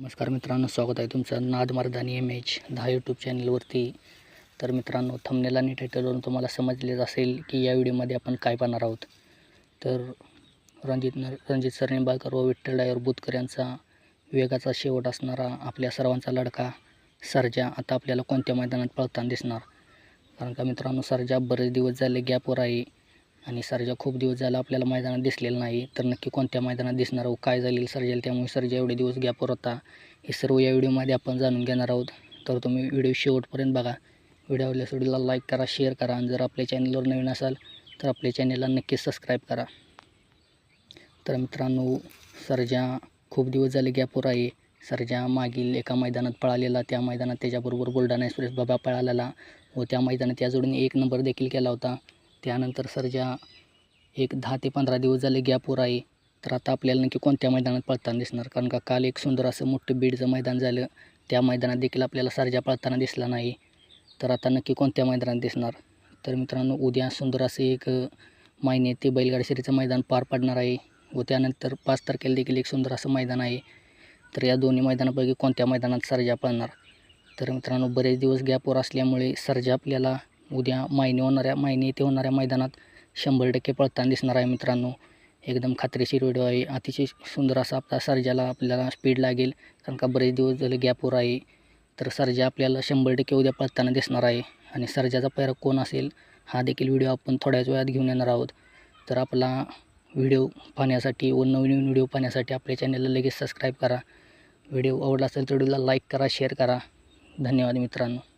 नमस्कार मित्रांनो स्वागत आहे तुमचं नाद मर्दानी एम एच दहा यूट्यूब चॅनलवरती तर मित्रांनो थंबनेल आणि टायटलवरून तुम्हाला समजलेच असेल की या व्हिडिओमध्ये आपण काय पाहणार आहोत. तर रणजित रणजित सरनिंबाळकर व विठ्ठल डायवर बुतकर यांचा वेगाचा शेवट असणारा आपल्या सर्वांचा लडका सर्जा आता आपल्याला कोणत्या मैदानात पळताना दिसणार? कारण का मित्रांनो सर्जा बरेच दिवस झाले गॅपवर आहे. आणि सर्जा खूप दिवस झाला आपल्याला मैदानात दिसलेला नाही. तर नक्की कोणत्या मैदानात दिसणार आहोत काय झालेलं सर्जेल त्यामुळे सर्जा एवढे दिवस गॅपवर होता. हे सर्व या व्हिडिओमध्ये आपण जाणून घेणार आहोत. तर तुम्ही व्हिडिओ शेवटपर्यंत बघा. व्हिडिओ आवडल्यास व्हिडिओला लाईक करा शेअर करा आणि जर आपल्या चॅनलवर नवीन असाल तर आपल्या चॅनलला नक्की सबस्क्राईब करा. तर मित्रांनो सर्जा खूप दिवस झाले गॅपवर आहे. सर्जा मागील एका मैदानात पळालेला त्या मैदानात त्याच्याबरोबर बुलढाणा एक्सप्रेस बाबा पळालेला व त्या मैदानात या जोडीने एक नंबर देखील केला होता. त्यानंतर सर्जा एक दहा ते पंधरा दिवस झाले गॅपवर आहे तर आता आपल्याला नक्की कोणत्या मैदानात पळताना दिसणार? कारण का काल एक सुंदर असं मोठं बीडचं मैदान झालं. त्या मैदानात देखील आपल्याला सर्जा पळताना दिसला नाही तर आता नक्की कोणत्या मैदानात दिसणार? तर मित्रांनो उद्या सुंदर असे एक अ, मायने ते बैलगाडी मैदान पार पडणार आहे व त्यानंतर पाच तारखेला देखील एक सुंदर असं मैदान आहे. तर या दोन्ही मैदानापैकी कोणत्या मैदानात सर्जा पळणार? तर मित्रांनो बरेच दिवस गॅपवर असल्यामुळे सर्जा आपल्याला उद्या मायने होणाऱ्या मायने येथे होणाऱ्या मैदानात शंभर टक्के पळताना दिसणार आहे मित्रांनो. एकदम खात्रीशीर व्हिडिओ आहे. अतिशय सुंदर असा आपला सर्जाला आपल्याला स्पीड लागेल कारण का बरेच दिवस झाले गॅपवर आहे. तर सर्जा आपल्याला शंभर टक्के उद्या पळताना दिसणार आहे. आणि सर्जाचा पैरा कोण असेल हा देखील व्हिडिओ आपण थोड्याच वेळात घेऊन येणार आहोत. तर आपला व्हिडिओ पाहण्यासाठी व नवीन नवीन व्हिडिओ पाहण्यासाठी आपल्या चॅनलला लगेच सबस्क्राईब करा. व्हिडिओ आवडला असेल तर व्हिडिओला लाईक करा शेअर करा. धन्यवाद मित्रांनो.